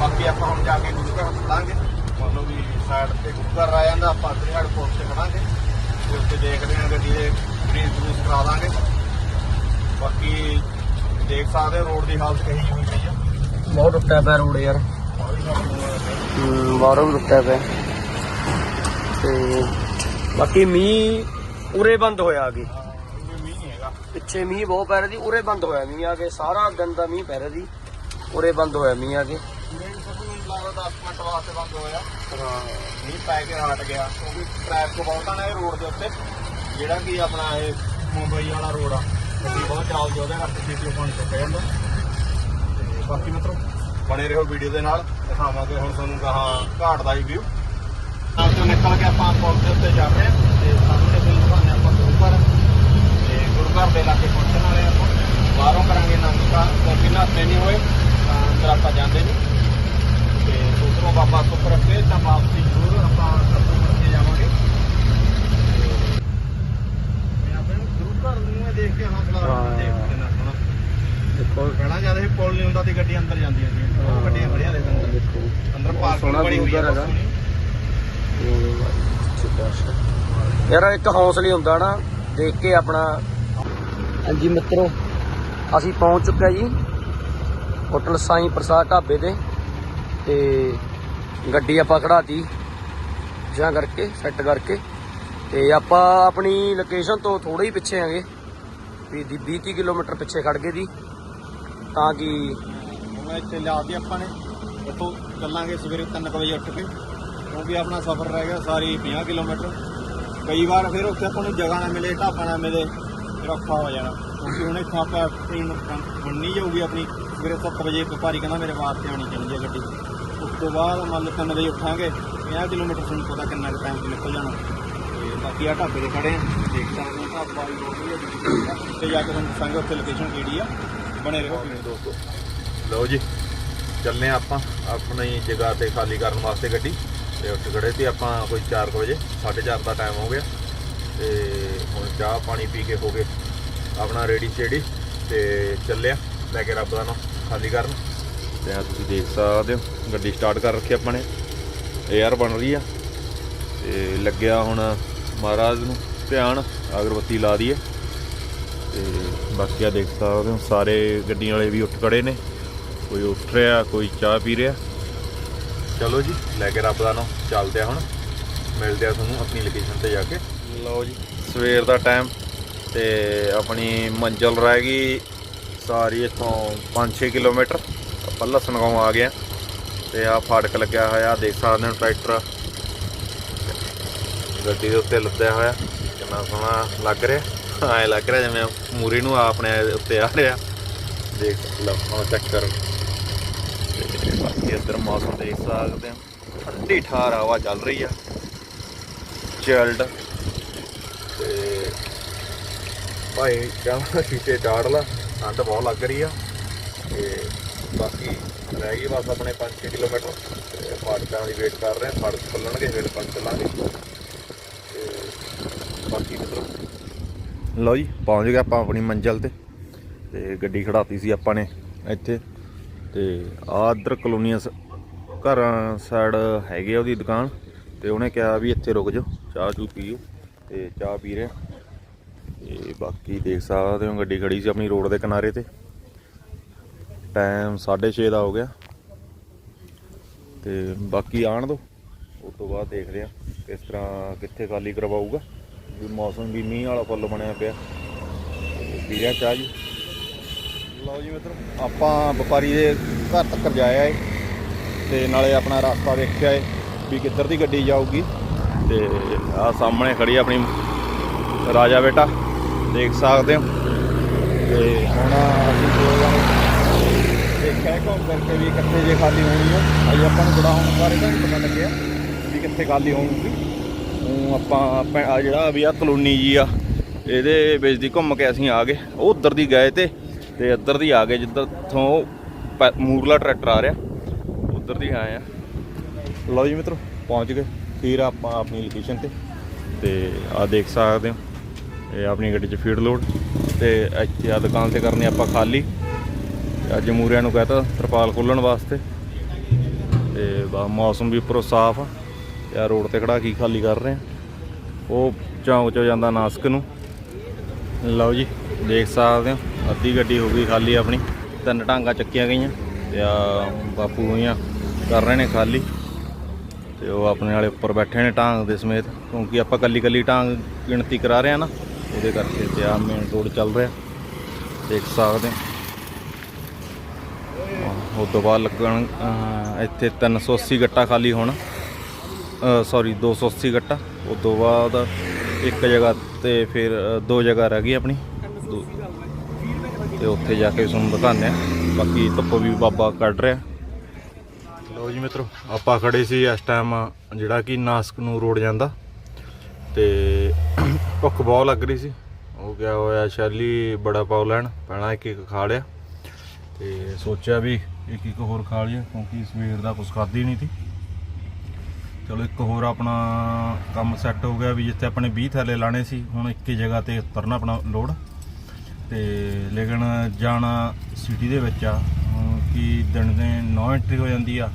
ਬਾਕੀ ਆਪਾਂ ਹੁਣ ਜਾ ਕੇ ਗੁਰੂ ਘਰ ਖੜਾਂਗੇ ਮੰਨ ਲਓ ਵੀ ਸਾਈਡ ਤੇ ਗੁਰੂ ਘਰ ਆ ਜਾਂਦਾ ਆਪਾਂ ਅਗਲੀ ਸਾਈਡ ਪੁਲ ਤੇ ਖੜਾਂਗੇ ਤੇ ਉੱਥੇ ਦੇਖਦੇ ਹਾਂ ਗੱਡੀ ਦੇ ਗ੍ਰੀਸ ਗਰੂਸ ਕਰਾ ਦਾਂਗੇ ਬਾਕੀ ਦੇਖ ਸਕਦੇ ਹੋ ਰੋਡ ਦੀ ਹਾਲਤ ਕਹੀ ਹੋਈ ਪਈ ਆ ਟੁੱਟਿਆ ਪਿਆ ਰੋਡ ਯਾਰ। ਬਾਹਰੋਂ ਵੀ ਟੁੱਟਿਆ ਪਿਆ। ਤੇ ਬਾਕੀ ਮੀਂਹ ਉਰੇ ਬੰਦ ਹੋਇਆ ਅੱਗੇ। ਪਿੱਛੇ ਮੀਂਹ ਬਹੁਤ ਪੈ ਰਿਹਾ ਸੀ ਉਰੇ ਬੰਦ ਹੋਇਆ ਮੀਂਹ ਆ ਕੇ। ਸਾਰਾ ਦਿਨ ਦਾ ਮੀਂਹ ਪੈ ਰਿਹਾ ਸੀ ਉਰੇ ਬੰਦ ਹੋਇਆ ਮੀਂਹ ਆ ਕੇ। ਮੇਰੇ ਸਭ ਨੂੰ ਲੱਗਦਾ 10 ਮਿੰਟ ਵਾਸਤੇ ਬੰਦ ਹੋਇਆ। ਹਾਂ। ਮੀਂਹ ਪੈ ਕੇ ਹਟ ਗਿਆ ਕਿਉਂਕਿ ਟ੍ਰੈਫਿਕ ਬਹੁਤ ਆ ਨਾ ਇਹ ਰੋਡ ਦੇ ਉੱਤੇ। ਜਿਹੜਾ ਕਿ ਆਪਣਾ ਇਹ ਮੁੰਬਈ ਵਾਲਾ ਰੋਡ ਆ ਗੱਡੀ ਬਹੁਤ ਚੱਲਦੀ ਉਹਦੇ ਕਰਕੇ ਛੇਤੀ ਉਹ ਪਾਣੀ ਚੁੱਕ ਜਾਂਦਾ। ਤੇ ਬਾਕੀ ਮਿੱਤਰੋ ਬਣੇ ਰਹੋ ਵੀਡੀਓ ਦੇ ਨਾਲ, ਦਿਖਾਵਾਂਗੇ ਹੁਣ ਤੁਹਾਨੂੰ ਕਹਾ ਘਾਟ ਦਾ ਹੀ ਵਿਊ ਨਾਲ ਤੋਂ ਨਿਕਲ ਕੇ ਆਪਾਂ ਪੁਲ ਦੇ ਉੱਤੇ ਜਾ ਰਹੇ ਹਾਂ, ਤੇ ਸਾਹਮਣੇ ਤੋਂ ਦਿਖਾਉਂਦੇ ਆਪਾਂ ਗੁਰੂ ਤੇ ਗੁਰੂ ਦੇ ਇਲਾਕੇ ਪਹੁੰਚਣ ਵਾਲੇ ਆਪਾਂ। ਬਾਹਰੋਂ ਕਰਾਂਗੇ ਨਮਸਕਾਰ ਕਿਉਂਕਿ ਨਹਾਤੇ ਨਹੀਂ ਹੋਏ, ਤਾਂ ਅੰਦਰ ਆਪਾਂ ਜਾਂਦੇ ਨਹੀਂ। ਤੇ ਉਧਰੋਂ ਬਾਬਾ ਸੁਪਰ ਰੱਖੇ, ਤਾਂ ਵਾਪਸੀ ਜ਼ਰੂਰ ਆਪਾਂ ਕੱਪੂ ਮੁੜ ਕੇ ਜਾਵਾਂਗੇ। ਤੇ ਆਪਣੇ ਨੂੰ ਗੁਰੂ ਘਰ ਨੂੰ ਦੇਖ ਕੇ ਹੌਸਲਾ ਦੇਖ ਦੇਖੋ। ਪਹਿਲਾਂ ਜਦ ਇਹ ਪੁਲ ਨਹੀਂ ਹੁੰਦਾ ਤੇ ਗੱਡੀ ਅੰਦਰ ਜਾਂਦੀਆਂ ਸੀ ਉਹ ਗੱਡੀਆਂ ਖੜੀਆਂ ਦੇ ਅੰਦਰ। ਦੇਖੋ। ਅੰਦਰ ਬਹੁਤ ਪਾਰਕਿੰਗ ਸੋਹਣਾ ਬਣੀ ਹੋਈ ਹੈ ਗੁਰੂ ਘਰ ਬਹੁਤ ਹੈਗਾ। ਸੋਹਣੀ। ਯਾਰ ਇੱਕ ਹੌਸਲੇ ਹੁੰਦਾ ਨਾ ਦੇਖ ਕੇ ਆਪਣਾ। ਹਾਂਜੀ ਮਿੱਤਰੋ ਅਸੀਂ ਪਹੁੰਚ ਚੁੱਕੇ ਜੀ ਹੋਟਲ ਸਾਈਂ ਪ੍ਰਸਾਦ ਢਾਬੇ ਤੇ ਤੇ ਗੱਡੀ ਆਪਾਂ ਖੜਾਤੀ ਜਾਂ ਕਰਕੇ ਸੈੱਟ ਕਰਕੇ। ਤੇ ਆਪਾਂ ਆਪਣੀ ਲੋਕੇਸ਼ਨ ਤੋਂ ਥੋੜੇ ਹੀ ਪਿੱਛੇ ਆਂਗੇ। ਵੀ ਦੀ 20 30 ਕਿਲੋਮੀਟਰ ਪਿੱਛੇ ਖੜ ਗਏ ਦੀ। ਤਾਂ ਕਿ ਹੁਣ ਇੱਥੇ ਲਿਆਦੀ ਆਪਾਂ ਨੇ। ਇੱਥੋਂ ਚੱਲਾਂਗੇ ਸਵੇਰੇ 3 ਵਜੇ ਉੱਠ ਕੇ। ਕਿਉਂਕਿ ਆਪਣਾ ਸਫ਼ਰ ਰਹਿ ਗਿਆ ਸਾਰੀ 50 ਕਿਲੋਮੀਟਰ। ਕਈ ਵਾਰ ਫਿਰ ਉੱਥੇ ਆਪਾਂ ਨੂੰ ਜਗ੍ਹਾ ਨਾ ਮਿਲੇ, ਢਾਬਾ ਨਾ ਮਿਲੇ, ਫਿਰ ਔਖਾ ਹੋ ਜਾਣਾ। ਕਿਉਂਕਿ ਹੁਣ ਇੱਥੇ ਆਪਾਂ ਟ੍ਰੇਨ ਬਣਨੀ ਜਾਊਗੀ ਆਪਣੀ। ਸਵੇਰੇ 7 ਵਜੇ ਵਪਾਰੀ ਕਹਿੰਦਾ ਮੇਰੇ ਵਾਸਤੇ ਆਉਣੀ ਚਾਹੀਦੀ ਹੈ ਗੱਡੀ। ਉਸ ਤੋਂ ਬਾਅਦ ਮੰਨ ਲਓ 3 ਵਜੇ ਉੱਠਾਂਗੇ 50 ਕਿਲੋਮੀਟਰ ਤੁਹਾਨੂੰ ਪਤਾ ਕਿੰਨਾ ਕੁ ਟਾਈਮ ਨਿਕਲ ਜਾਣਾ। ਤੇ ਬਾਕੀ ਆ ਢਾਬੇ ਦੇ ਖੜੇ ਆ। ਦੇਖ ਸਕਦੇ ਹੋ ਢਾਬਾ ਵੀ ਬਹੁਤ ਤੇ ਜਾ ਕੇ ਤੁਹਾਨੂੰ ਦੱਸਾਂਗੇ ਉੱਥੇ ਲੋਕੇਸ਼ਨ ਕਿਹੜੀ ਆ। ਬਣੇ ਰਹੋ। ਦੋਸਤੋ ਲਓ ਜੀ ਚੱਲੇ ਆ ਆਪਾਂ ਆਪਣੀ ਜਗ੍ਹਾ ਤੇ ਖਾਲੀ ਕਰਨ ਵਾਸਤੇ ਗੱਡੀ। ਤੇ ਉੱਥੇ ਖੜੇ ਸੀ ਆਪਾਂ ਕੋਈ 4 ਵਜੇ 4:30 ਦਾ ਟਾਈਮ ਹੋ ਗਿਆ। ਤੇ ਹੁਣ ਚਾਹ ਪਾਣੀ ਪੀ ਕੇ ਹੋ ਗਏ। ਆਪਣਾ ਰੈਡੀ ਸ਼ੇਡੀ ਤੇ ਚੱਲਿਆ ਲੈ ਕੇ ਰੱਬ ਦਾ ਨਾਮ ਖਾਲੀ ਕਰਨ। ਤੇ ਆ ਤੁਸੀਂ ਦੇਖ ਸਕਦੇ ਹੋ, ਗੱਡੀ ਸਟਾਰਟ ਕਰ ਰੱਖੀ ਆਪਾਂ ਨੇ। 에ਅਰ ਬਣ ਰਹੀ ਆ। ਤੇ ਲੱਗਿਆ ਹੁਣ ਮਹਾਰਾਜ ਨੂੰ ਧਿਆਨ, ਅਗਰਬੱਤੀ ਲਾ ਦਈਏ। ਤੇ ਬਾਕੀ ਆ ਦੇਖ ਸਕਦੇ ਹੋ, ਸਾਰੇ ਗੱਡੀਆਂ ਵਾਲੇ ਵੀ ਉੱਠ ਖੜੇ ਨੇ। ਕੋਈ ਉੱਠ ਰਿਹਾ, ਕੋਈ ਚਾਹ ਪੀ ਰਿਹਾ। ਚਲੋ ਜੀ, ਲੈ ਕੇ ਰੱਬ ਦਾ ਨਾਮ, ਚੱਲਦੇ ਆ ਹੁਣ। ਮਿਲਦੇ ਆ ਤੁਹਾਨੂੰ ਆਪਣੀ ਲੋਕੇਸ਼ਨ ਤੇ ਜਾ ਕੇ। ਲਓ ਜੀ, ਸਵੇਰ ਦਾ ਟਾਈਮ ਤੇ ਆਪਣੀ ਮੰਜ਼ਲ ਰਹਿ ਗਈ ਸਾਰੀ ਇੱਥੋਂ 5-6 ਕਿਲੋਮੀਟਰ। ਆਪਾਂ ਲਸਣ ਗਾਉਂ ਆ ਗਏ ਆ। ਤੇ ਆ ਫਾਟਕ ਲੱਗਿਆ ਹੋਇਆ ਦੇਖ ਸਕਦੇ ਹੋ ਟਰੈਕਟਰ। ਗੱਡੀ ਦੇ ਉੱਤੇ ਲੱਦਿਆ ਹੋਇਆ, ਕਿੰਨਾ ਸੋਹਣਾ ਲੱਗ ਰਿਹਾ। ਐ ਲੱਗ ਰਿਹਾ ਜਿਵੇਂ ਮੂਰੀ ਨੂੰ ਆਪਣੇ ਉੱਤੇ ਆ ਰਿਹਾ। ਦੇਖ, ਲਓ, ਹੁਣ ਚੈੱਕ ਕਰੋ। ਤੇ ਬਾਕੀ ਇੱਧਰ ਮੌਸਮ ਦੇਖ ਸਕਦੇ ਹਾਂ। ਠੰਡੀ ਠਾਰ ਹਵਾ ਚੱਲ ਰਹੀ ਆ। ਚਿਲਡ ਤੇ ਭਾਈ ਕਹਿੰਦਾ ਸ਼ੀਸ਼ੇ ਚਾੜ ਲਾ। ਠੰਡ ਬਹੁਤ ਲੱਗ ਰਹੀ ਆ। ਤੇ ਬਾਕੀ ਰਹਿ ਗਈ ਬਸ ਆਪਣੇ 5-6 ਕਿਲੋਮੀਟਰ। ਤੇ ਫਾਟਕਾਂ ਦੀ ਵੇਟ ਕਰ ਰਹੇ ਹਾਂ। ਫਾਟਕ ਖੁੱਲਣਗੇ, ਫਿਰ ਆਪਾਂ ਚੱਲਾਂਗੇ। ਤੇ ਬਾਕੀ ਮਤਲਬ ਲਓ ਜੀ, ਪਹੁੰਚ ਗਏ ਆਪਾਂ ਆਪਣੀ ਮੰਜ਼ਿਲ ਤੇ ਤੇ ਗੱਡੀ ਖੜਾਤੀ ਸੀ ਆਪਾਂ ਨੇ ਇੱਥੇ ਤੇ ਆਹ ਇੱਧਰ ਕਲੋਨੀਆਂ ਸ- ਘਰਾਂ ਸਾਈਡ ਹੈਗੇ ਆ ਉਹਦੀ ਦੁਕਾਨ ਤੇ ਉਹਨੇ ਕਿਹਾ ਵੀ ਇੱਥੇ ਰੁਕ ਜਾਓ, ਚਾਹ ਚੂ ਪੀਓ ਤੇ ਚਾਹ ਪੀ ਰਹੇ ਆ। ਤੇ ਬਾਕੀ ਦੇਖ ਸਕਦੇ ਹੋ ਗੱਡੀ ਖੜੀ ਸੀ ਆਪਣੀ ਰੋਡ ਦੇ ਕਿਨਾਰੇ ਤੇ। ਟਾਈਮ 6:30 ਦਾ ਹੋ ਗਿਆ। ਤੇ ਬਾਕੀ ਆਣ ਦੋ ਉਸ ਤੋਂ ਬਾਅਦ ਦੇਖਦੇ ਆ ਕਿਸ ਤਰ੍ਹਾਂ ਕਿੱਥੇ ਖਾਲੀ ਕਰਵਾਊਗਾ। ਵੀ ਮੌਸਮ ਵੀ ਮੀਂਹ ਵਾਲਾ ਫੁੱਲ ਬਣਿਆ ਪਿਆ। ਤੇ ਚਾਹ ਜੀ। ਲਓ ਜੀ ਮਿੱਤਰੋ, ਆਪਾਂ ਵਪਾਰੀ ਦੇ ਘਰ ਤੱਕ ਜਾਇਆ ਏ ਤੇ ਨਾਲੇ ਆਪਣਾ ਰਸਤਾ ਵੇਖਿਆ ਏ ਵੀ ਕਿੱਧਰ ਦੀ ਗੱਡੀ ਜਾਊਗੀ। ਤੇ ਆ ਸਾਹਮਣੇ ਖੜੀ ਆਪਣੀ ਰਾਜਾ ਬੇਟਾ, ਦੇਖ ਸਕਦੇ ਹੋ। ਤੇ ਹੁਣ ਅਸੀਂ ਦੋ ਦੇਖਿਆ ਘੁੰਮ ਕਰਕੇ ਵੀ ਕਿੱਥੇ ਜੇ ਖਾਲੀ ਹੋਣੀ ਆ। ਅਜੇ ਆਪਾਂ ਨੂੰ ਬੜਾ ਹੁਣ ਬਾਰੇ ਤਾਂ ਪਤਾ ਲੱਗਿਆ ਵੀ ਕਿੱਥੇ ਖਾਲੀ ਹੋਊਗੀ। ਉਹ ਆਪਾਂ ਪੈ- ਆ ਜਿਹੜਾ ਵੀ ਆ ਕਲੋਨੀ ਜੀ ਆ, ਇਹਦੇ ਵਿੱਚ ਦੀ ਘੁੰਮ ਕੇ ਅਸੀਂ ਆ ਗਏ। ਉਹ ਉਧਰ ਦੀ ਗਏ ਤੇ ਤੇ ਇੱਧਰ ਦੀ ਆ ਗਏ ਜਿੱਧਰ ਤੋਂ ਪ- ਮੂਰਲਾ ਟਰੈਕਟਰ ਆ ਰਿਹਾ। ਉਧਰ ਦੀ ਆਏ ਆ। ਲਓ ਜੀ ਮਿੱਤਰੋ, ਪਹੁੰਚ ਗਏ। ਫਿਰ ਆਪਾਂ ਆਪਣੀ ਲੋਕੇਸ਼ਨ ਤੇ ਤੇ ਆ ਦੇਖ ਸਕਦੇ ਹੋ। ਇਹ ਆਪਣੀ ਗੱਡੀ 'ਚ ਫੀਡ ਲੋਡ ਤੇ ਇੱਥੇ ਆ ਦੁਕਾਨ ਤੇ ਕਰਨੀ ਆਪਾਂ ਖਾਲੀ। ਤੇ ਅੱਜ ਮੂਰਿਆਂ ਨੂੰ ਕਹਤਾ ਤਰਪਾਲ ਖੋਲਣ ਵਾਸਤੇ। ਤੇ ਬਾ ਮੌਸਮ ਵੀ ਉੱਪਰੋਂ ਸਾਫ਼ ਆ। ਤੇ ਰੋਡ ਤੇ ਖੜਾ ਕੀ ਖਾਲੀ ਕਰ ਰਹੇ ਆ। ਉਹ ਚੌਂਕ ਚੋਂ ਜਾਂਦਾ ਨਾਸਕ ਨੂੰ। ਲਓ ਜੀ ਦੇਖ ਸਕਦੇ ਹੋ ਅੱਧੀ ਗੱਡੀ ਹੋ ਗਈ ਖਾਲੀ ਆਪਣੀ। ਤਿੰਨ ਟਾਂਗਾ ਚੱਕੀਆਂ ਗਈਆਂ ਤੇ ਆ ਬਾਪੂ ਹੋਈਆਂ ਕਰ ਰਹੇ ਨੇ ਖਾਲੀ। ਤੇ ਉਹ ਆਪਣੇ ਵਾਲੇ ਉੱਪਰ ਬੈਠੇ ਨੇ ਟਾਂਗ ਦੇ ਸਮੇਤ ਕਿਉਂਕਿ ਆਪਾਂ ਕੱਲੀ ਕੱਲੀ ਟਾਂਗ ਗਿਣਤੀ ਕਰਾ ਰਹੇ ਆ ਨਾ ਉਹਦੇ ਕਰਕੇ ਤੇ ਆ ਮੇਨ ਰੋਡ ਚੱਲ ਰਿਹਾ। ਦੇਖ ਸਕਦੇ ਹੋ। ਉਹ ਤੋਂ ਬਾਅਦ ਲੱਗਣ ਅਹ, ਇੱਥੇ 380 ਗੱਟਾ ਖਾਲੀ ਹੋਣਾ। ਸੌਰੀ 280 ਗੱਟਾ। ਉਸ ਤੋਂ ਬਾਅਦ ਇੱਕ ਜਗ੍ਹਾ ਤੇ ਫਿਰ ਦੋ ਜਗ੍ਹਾ ਰਹਿ ਗਈ ਆਪਣੀ। ਦੋ- ਤੇ ਉੱਥੇ ਜਾ ਕੇ ਤੁਹਾਨੂੰ ਦਿਖਾਉਂਦੇ ਆ ਬਾਕੀ ਧੁੱਪ ਵੀ ਬਾਬਾ ਕੱਢ ਰਿਹਾ। ਲੋ ਜੀ ਮਿੱਤਰੋ, ਆਪਾਂ ਖੜੇ ਸੀ ਇਸ ਟਾਈਮ ਜਿਹੜਾ ਕਿ ਨਾਸਕ ਨੂੰ ਰੋਡ ਜਾਂਦਾ। ਤੇ [clears throat] ਭੁੱਖ ਬਹੁਤ ਲੱਗ ਰਹੀ ਸੀ। ਉਹ ਗਿਆ ਹੋਇਆ ਸ਼ੈਲੀ, ਬੜਾ ਪਾਉ ਲੈਣ। ਪਹਿਲਾਂ ਇੱਕ ਇੱਕ ਖਾ ਲਿਆ। ਤੇ ਸੋਚਿਆ ਵੀ ਇੱਕ ਇੱਕ ਹੋਰ ਖਾ ਲਿਆ ਕਿਉਂਕਿ ਸਵੇਰ ਦਾ ਕੁਝ ਖਾਧੀ ਨਹੀਂ ਸੀ ਚਲੋ ਇੱਕ ਹੋਰ ਆਪਣਾ ਕੰਮ ਸੈੱਟ ਹੋ ਗਿਆ ਵੀ ਜਿੱਥੇ ਆਪਣੇ 20 ਥੈਲੇ ਲਾਣੇ ਸੀ, ਹੁਣ ਇੱਕ ਹੀ ਜਗ੍ਹਾ ਤੇ ਉਤਰਨਾ ਆਪਣਾ ਲੋਡ। ਤੇ ਲੇਕਿਨ ਜਾਣਾ ਸਿਟੀ ਦੇ ਵਿੱਚ ਆ ਕਿ ਕੀ ਦਿਨ ਦੇ ਨੋ ਐਂਟਰੀ ਹੋ ਜਾਂਦੀ ਆ।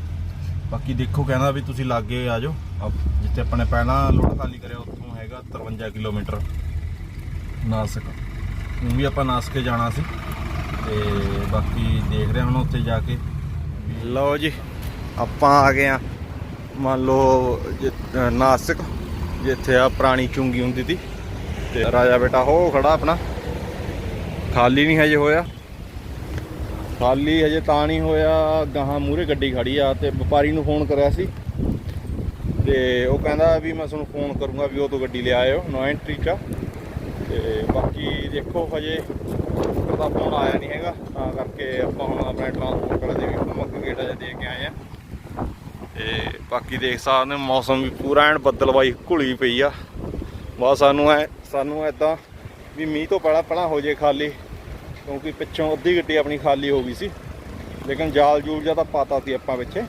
ਬਾਕੀ ਦੇਖੋ ਕਹਿੰਦਾ ਵੀ ਤੁਸੀਂ ਲਾਗੇ ਆ ਜਾਓ। ਅਪ- ਜਿੱਥੇ ਆਪਣੇ ਪਹਿਲਾਂ ਲੋਡ ਖਾਲੀ ਕਰਿਆ, ਉੱਥੋਂ ਹੈਗਾ 53 ਕਿਲੋਮੀਟਰ ਨਾਸਕ। ਹੁਣ ਵੀ ਆਪਾਂ ਨਾਸਕੇ ਜਾਣਾ ਸੀ। ਤੇ ਬਾਕੀ ਦੇਖ ਰਹੇ ਹਾਂ ਹੁਣ ਉੱਥੇ ਜਾ ਕੇ। ਲਓ ਜੀ, ਆਪਾਂ ਆ ਗਏ ਆ। ਮੰਨ ਲਓ ਜਿ- ਨਾਸਿਕ, ਜਿੱਥੇ ਆ ਪੁਰਾਣੀ ਚੁੰਗੀ ਹੁੰਦੀ ਸੀ ਤੇ ਰਾਜਾ ਬੇਟਾ ਹੋ ਖੜਾ ਆਪਣਾ। ਖਾਲੀ ਨਹੀਂ ਹਜੇ ਹੋਇਆ। ਖਾਲੀ ਹਜੇ ਤਾਂ ਨਹੀਂ ਹੋਇਆ, ਗਾਹਾਂ ਮੂਰੇ ਗੱਡੀ ਖੜੀ ਆ ਤੇ ਵਪਾਰੀ ਨੂੰ ਫੋਨ ਕਰਿਆ ਸੀ। ਤੇ ਉਹ ਕਹਿੰਦਾ ਵੀ ਮੈਂ ਤੁਹਾਨੂੰ ਫੋਨ ਕਰੂੰਗਾ ਵੀ ਉਹ ਤੋਂ ਗੱਡੀ ਲੈ ਆਇਓ, ਨੋ ਐਂਟਰੀ ਚ ਆ। ਤੇ ਬਾਕੀ ਦੇਖੋ ਹਜੇ ਉਹਦਾ ਫੋਨ ਆਇਆ ਨਹੀਂ ਹੈਗਾ, ਤਾਂ ਕਰਕੇ ਆਪਾਂ ਹੁਣ ਆਪਣੇ ਟਰਾਂਸਪੋਰਟ ਵਾਲੇ ਦੇ ਵੀ ਮੁੱਕ ਗੇੜਾ ਜਿਹਾ ਦੇ ਕੇ ਆਏ ਆ। ਤੇ ਬਾਕੀ ਦੇਖ ਸਕਦੇ ਹੋ, ਮੌਸਮ ਵੀ ਪੂਰਾ ਐਨ ਬੱਦਲਵਾਈ ਘੁਲੀ ਪਈ ਆ। ਬਸ ਸਾਨੂੰ ਐ, ਸਾਨੂੰ ਐਦਾਂ ਵੀ ਮੀਂਹ ਤੋਂ ਪਹਿਲਾਂ ਪਹਿਲਾਂ ਹੋ ਜੇ ਖਾਲੀ, ਕਿਉਂਕਿ ਪਿੱਛੋਂ ਅੱਧੀ ਗੱਡੀ ਆਪਣੀ ਖਾਲੀ ਹੋ ਗਈ ਸੀ। ਲੇਕਿਨ ਜਾਲ ਜੂਲ ਜਾਂ ਤਾਂ ਪਾਤਾ ਸੀ ਆਪਾਂ ਪਿੱਛੇ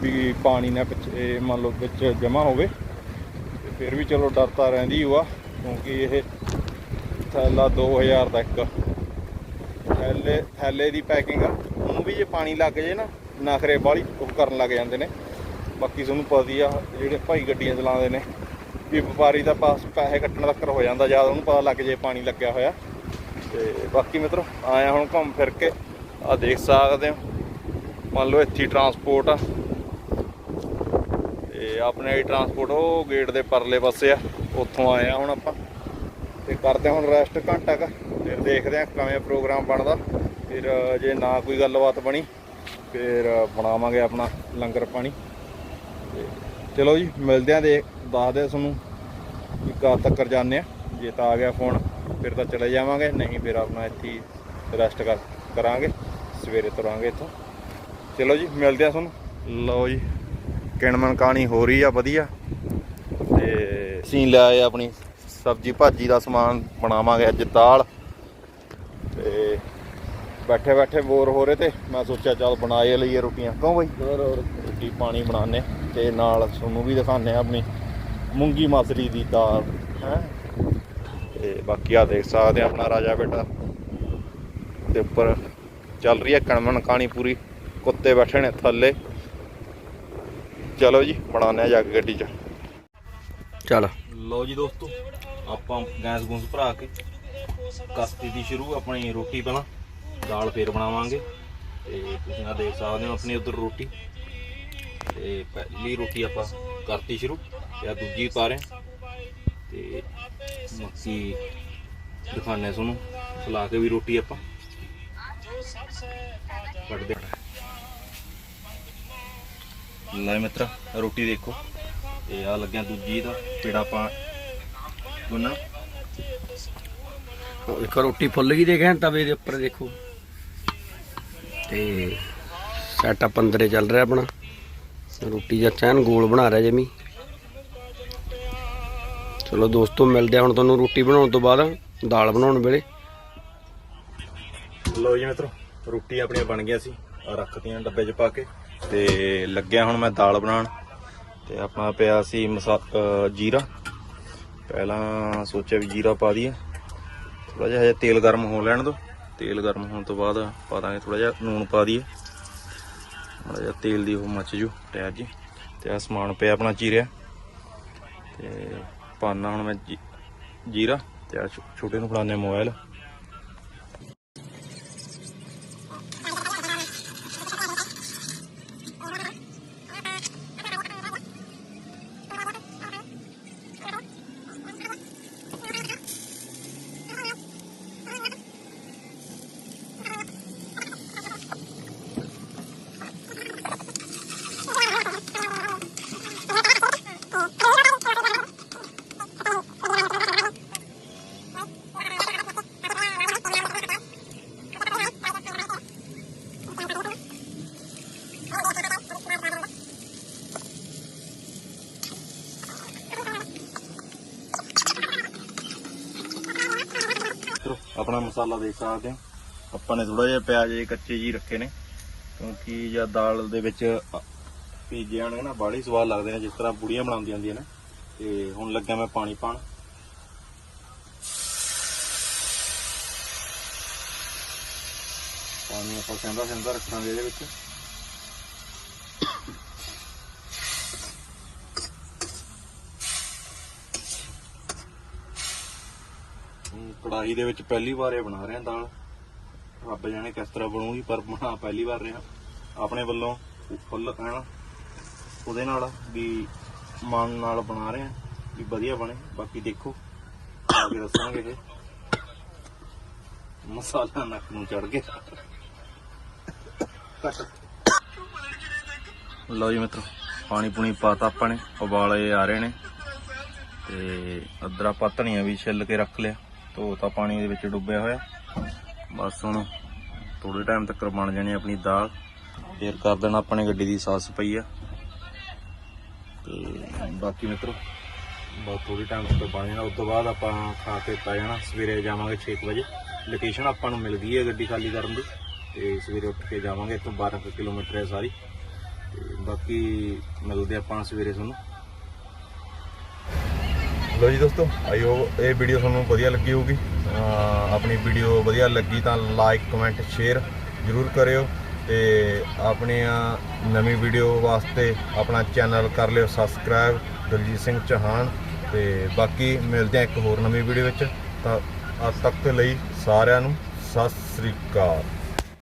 ਵੀ ਪਾਣੀ ਨਾ ਪਿੱਛੇ ਮੰਨ ਲਓ ਵਿੱਚ ਜਮਾ ਹੋਵੇ। ਤੇ ਫਿਰ ਵੀ ਚਲੋ ਡਰ ਤਾਂ ਰਹਿੰਦੀ ਹੋਆ ਕਿਉਂਕਿ ਇਹ ਥੈਲਾ 2000 ਦਾ ਇੱਕ। ਥੈਲੇ ਥੈਲੇ ਦੀ ਪੈਕਿੰਗ ਆ। ਉਹਨੂੰ ਵੀ ਜੇ ਪਾਣੀ ਲੱਗ ਜੇ ਨਾ ਨਖਰੇ ਵਾਲੀ ਉਹ ਕਰਨ ਲੱਗ ਜਾਂਦੇ ਨੇ। ਬਾਕੀ ਤੁਹਾਨੂੰ ਪਤਾ ਹੀ ਆ, ਜਿਹੜੇ ਭਾਈ ਗੱਡੀਆਂ ਚਲਾਉਂਦੇ ਨੇ, ਵੀ ਵਪਾਰੀ ਦਾ ਪਾਸ ਪੈਸੇ ਕੱਟਣ ਤੱਕ ਹੋ ਜਾਂਦਾ ਜਦ ਉਹਨੂੰ ਪਤਾ ਲੱਗ ਜੇ ਪਾਣੀ ਲੱਗਿਆ ਹੋਇਆ। ਤੇ ਬਾਕੀ ਮਿੱਤਰੋ ਆਇਆ ਹੁਣ ਘੁੰਮ ਫਿਰ ਕੇ। ਆ ਦੇਖ ਸਕਦੇ ਹੋ, ਮੰਨ ਲਓ ਇੱਥੇ ਟਰਾਂਸਪੋਰਟ ਆ। ਤੇ ਆਪਣੇ ਹੀ ਟਰਾਂਸਪੋਰਟ ਉਹ ਗੇਟ ਦੇ ਪਰਲੇ ਪਾਸੇ ਆ, ਉੱਥੋਂ ਆਏ ਆ ਹੁਣ ਆਪਾਂ। ਤੇ ਕਰਦੇ ਹਾਂ ਹੁਣ ਰੈਸਟ ਘੰਟਾ ਕ ਫਿਰ ਦੇਖਦੇ ਹਾਂ ਕਿਵੇਂ ਪ੍ਰੋਗਰਾਮ ਬਣਦਾ। ਫਿਰ ਜੇ ਨਾ ਕੋਈ ਗੱਲਬਾਤ ਬਣੀ ਫਿਰ ਬਣਾਵਾਂਗੇ ਆਪਣਾ ਲੰਗਰ ਪਾਣੀ। ਤੇ ਚਲੋ ਜੀ, ਮਿਲਦੇ ਆਂ ਦੇ ਦੱਸਦੇ ਤੁਹਾਨੂੰ ਕਿ ਕਦ ਤੱਕ ਜਾਂਦੇ ਆ। ਜੇ ਤਾਂ ਆ ਗਿਆ ਫੋਨ, ਫਿਰ ਤਾਂ ਚਲੇ ਜਾਵਾਂਗੇ, ਨਹੀਂ ਫਿਰ ਆਪਣਾ ਇੱਥੇ ਰੈਸਟ ਕਰ, ਕਰਾਂਗੇ, ਸਵੇਰੇ ਤੁਰਾਂਗੇ ਇੱਥੋਂ। ਚਲੋ ਜੀ, ਮਿਲਦੇ ਆ ਤੁਹਾਨੂੰ। ਲਓ ਜੀ ਕਿਣਮਨ ਕਹਾਣੀ ਹੋ ਰਹੀ ਆ, ਵਧੀਆ। ਤੇ ਅਸੀਂ ਲੈ ਆਪਣੀ ਸਬਜੀ ਭਾਜੀ ਦਾ ਸਮਾਨ, ਬਣਾਵਾਂਗੇ ਅੱਜ ਦਾਲ। ਤੇ ਬੈਠੇ ਬੈਠੇ ਬੋਰ ਹੋ ਰਹੇ ਤੇ ਮੈਂ ਸੋਚਿਆ ਚੱਲ ਬਣਾਏ ਲਈਏ ਰੋਟੀਆਂ। ਕਿਉਂ ਬਈ? ਰੋਟੀ ਪਾਣੀ ਬਣਾਉਂਦੇ ਤੇ ਨਾਲ ਤੁਹਾਨੂੰ ਵੀ ਦਿਖਾਉਂਦੇ ਆ ਆਪਣੀ ਮੂੰਗੀ ਮਸਰੀ ਦੀ ਦਾਲ ਹੈ? ਤੇ ਬਾਕੀ ਆ ਦੇਖ ਸਕਦੇ ਆ ਆਪਣਾ ਰਾਜਾ ਬੇਟਾ। ਦੇ ਉੱਪਰ ਚੱਲ ਰਹੀ ਹੈ ਕਣਮਣ ਕਹਾਣੀ ਪੂਰੀ। ਕੁੱਤੇ ਬੈਠੇ ਨੇ ਥੱਲੇ। ਚਲੋ ਜੀ ਬਣਾਉਂਦੇ ਆ ਜਾ ਕੇ ਗੱਡੀ 'ਚ। ਚੱਲ। ਲਓ ਜੀ ਦੋਸਤੋ ਆਪਾਂ ਗੈਸ ਗੂੰਸ ਭਰਾ ਕੇ ਕਸਤੀ ਦੀ ਸ਼ੁਰੂ ਆਪਣੀ ਰੋਟੀ ਪਹਿਲਾਂ। ਦਾਲ ਫੇਰ ਬਣਾਵਾਂਗੇ। ਤੇ ਤੁਸੀਂ ਆ ਦੇਖ ਸਕਦੇ ਹੋ ਆਪਣੀ ਉਧਰ ਰੋਟੀ। ਤੇ ਪਹਿਲੀ ਰੋਟੀ ਆਪਾਂ ਕਰਤੀ ਸ਼ੁਰੂ ਤੇ ਦੂਜੀ ਪਾ ਰਹੇ ਹਾਂ। ਤੇ ਮੱਕੀ ਦਿਖਾਣੇ ਤੁਹਾਨੂੰ ਖਿਲਾ ਕੇ ਵੀ ਰੋਟੀ ਆਪਾਂ। ਕੱਢਦੇ ਲੈ ਮਿੱਤਰਾ, ਰੋਟੀ ਦੇਖੋ। ਤੇ ਆ ਲੱਗਿਆ ਦੂਜੀ ਦਾ ਪੇੜਾ ਆਪਾਂ ਗੁੰਨਾ ਇੱਕ ਰੋਟੀ ਫੁੱਲ ਗਈ ਦੇਖਿਆ ਤਵੇ ਦੇ ਉੱਪਰ ਦੇਖੋ। ਤੇ ਸੈਟਅਪ ਅੰਦਰੇ ਚੱਲ ਰਿਹਾ ਆਪਣਾ। ਰੋਟੀ ਦਾ ਚੈਨ ਗੋਲ ਬਣਾ ਰਿਹਾ ਜਮੀ। ਚਲੋ ਦੋਸਤੋ, ਮਿਲਦੇ ਆ ਹੁਣ ਤੁਹਾਨੂੰ ਰੋਟੀ ਬਣਾਉਣ ਤੋਂ ਬਾਅਦ, ਦਾਲ ਬਣਾਉਣ ਵੇਲੇ। ਲਓ ਜੀ ਮਿੱਤਰੋ, ਰੋਟੀ ਆਪਣੀਆਂ ਬਣ ਗਈਆਂ ਸੀ, ਆਹ ਰੱਖਤੀਆਂ ਡੱਬੇ 'ਚ ਪਾ ਕੇ। ਤੇ ਲੱਗਿਆ ਹੁਣ ਮੈਂ ਦਾਲ ਬਣਾਉਣ। ਤੇ ਆਪਣਾ ਪਿਆ ਸੀ ਮਸਾ ਜੀਰਾ। ਪਹਿਲਾਂ ਸੋਚਿਆ ਵੀ ਜੀਰਾ ਪਾ ਦਈਏ। ਥੋੜਾ ਜਿਹਾ ਹਜੇ ਤੇਲ ਗਰਮ ਹੋ ਲੈਣ ਦੋ ਤੇਲ ਗਰਮ ਹੋਣ ਤੋਂ ਬਾਅਦ ਪਾ ਦਾਂਗੇ ਥੋੜਾ ਜਿਹਾ, ਨੂਣ ਪਾ ਦਈਏ। ਮਾੜਾ ਜਿਹਾ ਤੇਲ ਦੀ ਉਹ ਮੱਚ ਜੂ ਟੈਰ ਜੀ। ਤੇ ਆ ਸਮਾਨ ਪਿਆ ਆਪਣਾ ਚੀਰਿਆ ਤੇ ਪਾਣਾ ਹੁਣ ਮੈਂ ਜੀ- ਜੀਰਾ ਤੇ ਆ ਛੋਟੇ ਨੂੰ ਫੜਾਉਂਦੇ ਮੋਬਾਈਲ ਮਸਾਲਾ ਦੇਖ ਸਕਦੇ ਹੋ। ਆਪਾਂ ਨੇ ਥੋੜਾ ਜਿਹਾ ਪਿਆਜ਼ ਜੇ ਕੱਚੇ ਜੀ ਰੱਖੇ ਨੇ, ਕਿਉਂਕਿ ਜਦ ਦਾਲ ਦੇ ਵਿੱਚ ਪੀਜੇ ਆਣਗੇ ਨਾ ਬਾੜੀ ਸਵਾਦ ਲੱਗਦੇ ਨੇ, ਜਿਸ ਤਰ੍ਹਾਂ ਬੁੜੀਆਂ ਬਣਾਉਂਦੀਆਂ ਹੁੰਦੀਆਂ ਨੇ। ਤੇ ਹੁਣ ਲੱਗਿਆ ਮੈਂ ਪਾਣੀ ਪਾਣ ਪਾਣੀ ਆਪਾਂ ਕਹਿੰਦਾ ਸਿੰਦਾ ਰੱਖਾਂਗੇ ਇਹਦੇ ਵਿੱਚ ਹੁਣ ਕੜਾਹੀ ਦੇ ਵਿੱਚ ਪਹਿਲੀ ਵਾਰ ਇਹ ਬਣਾ ਰਿਹਾ ਦਾਲ। ਰੱਬ ਜਾਣੇ ਕਿਸ ਤਰ੍ਹਾਂ ਬਣੂਗੀ, ਪਰ ਬਣਾ ਪਹਿਲੀ ਵਾਰ ਰਿਹਾ ਆਪਣੇ ਵੱਲੋਂ ਫੁੱਲ ਕਹਿਣਾ ਉਹਦੇ ਨਾਲ ਵੀ ਮਨ ਨਾਲ ਬਣਾ ਰਿਹਾ ਵੀ ਵਧੀਆ ਬਣੇ। ਬਾਕੀ ਦੇਖੋ, ਆ ਕੇ ਦੱਸਾਂਗੇ ਇਹ ਮਸਾਲਾ ਨੱਕ ਨੂੰ ਚੜ ਗਿਆ। ਲਓ ਜੀ ਮਿੱਤਰੋ, ਪਾਣੀ ਪੂਣੀ ਪਾਤਾ ਆਪਾਂ ਨੇ, ਉਬਾਲੇ ਆ ਰਹੇ ਨੇ। ਤੇ ਅਦਰਾ ਆਪਾਂ ਧਨੀਆ ਵੀ ਛਿੱਲ ਕੇ ਰੱਖ ਲਿਆ। ਧੋਤਾ ਪਾਣੀ ਦੇ ਵਿੱਚ ਡੁੱਬਿਆ ਹੋਇਆ। ਬਸ ਹੁਣ ਥੋੜੇ ਟਾਈਮ ਤੱਕ ਬਣ ਜਾਣੀ ਆਪਣੀ ਦਾਲ। ਫੇਰ ਕਰ ਦੇਣਾ ਆਪਣੇ ਗੱਡੀ ਦੀ ਸਾਫ਼ ਸਫ਼ਾਈ ਆ। ਤੇ ਬਾਕੀ ਮਿੱਤਰੋ, ਬਹੁਤ ਥੋੜੀ ਟਾਈਮ ਤੱਕ ਬਣ ਜਾਣਾ। ਉਸ ਤੋਂ ਬਾਅਦ ਆਪਾਂ ਖਾ ਕੇ ਪੈ ਜਾਣਾ। ਸਵੇਰੇ ਜਾਵਾਂਗੇ 6 ਵਜੇ। ਲੋਕੇਸ਼ਨ ਆਪਾਂ ਨੂੰ ਮਿਲ ਗਈ ਹੈ ਗੱਡੀ ਖਾਲੀ ਕਰਨ ਦੀ। ਤੇ ਸਵੇਰੇ ਉੱਠ ਕੇ ਜਾਵਾਂਗੇ। ਇੱਥੋਂ 12 ਕੁ ਕਿਲੋਮੀਟਰ ਹੈ ਸਾਰੀ। ਤੇ ਬਾਕੀ ਮਿਲਦੇ ਆਪਾਂ ਸਵੇਰੇ ਤੁਹਾਨੂੰ। ਲੋ ਜੀ ਦੋਸਤੋ, ਆਈ ਇਹ ਵੀਡੀਓ ਤੁਹਾਨੂੰ ਵਧੀਆ ਲੱਗੀ ਹੋਊਗੀ। ਆਪਣੀ ਵੀਡੀਓ ਵਧੀਆ ਲੱਗੀ ਤਾਂ ਲਾਈਕ ਕਮੈਂਟ ਸ਼ੇਅਰ ਜਰੂਰ ਕਰਿਓ ਤੇ ਆਪਣੀਆਂ ਨਵੀਂ ਵੀਡੀਓ ਵਾਸਤੇ ਆਪਣਾ ਚੈਨਲ ਕਰ ਲਿਓ ਸਬਸਕ੍ਰਾਈਬ ਦਲਜੀਤ ਸਿੰਘ ਚੌਹਾਨ ਤੇ ਬਾਕੀ ਮਿਲਦੇ ਆ ਇੱਕ ਹੋਰ ਨਵੀਂ ਵੀਡੀਓ ਵਿੱਚ। ਤਾਂ ਅੱਜ ਤੱਕ ਲਈ ਸਾਰਿਆਂ ਨੂੰ ਸਤਿ ਸ੍ਰੀ ਅਕਾਲ।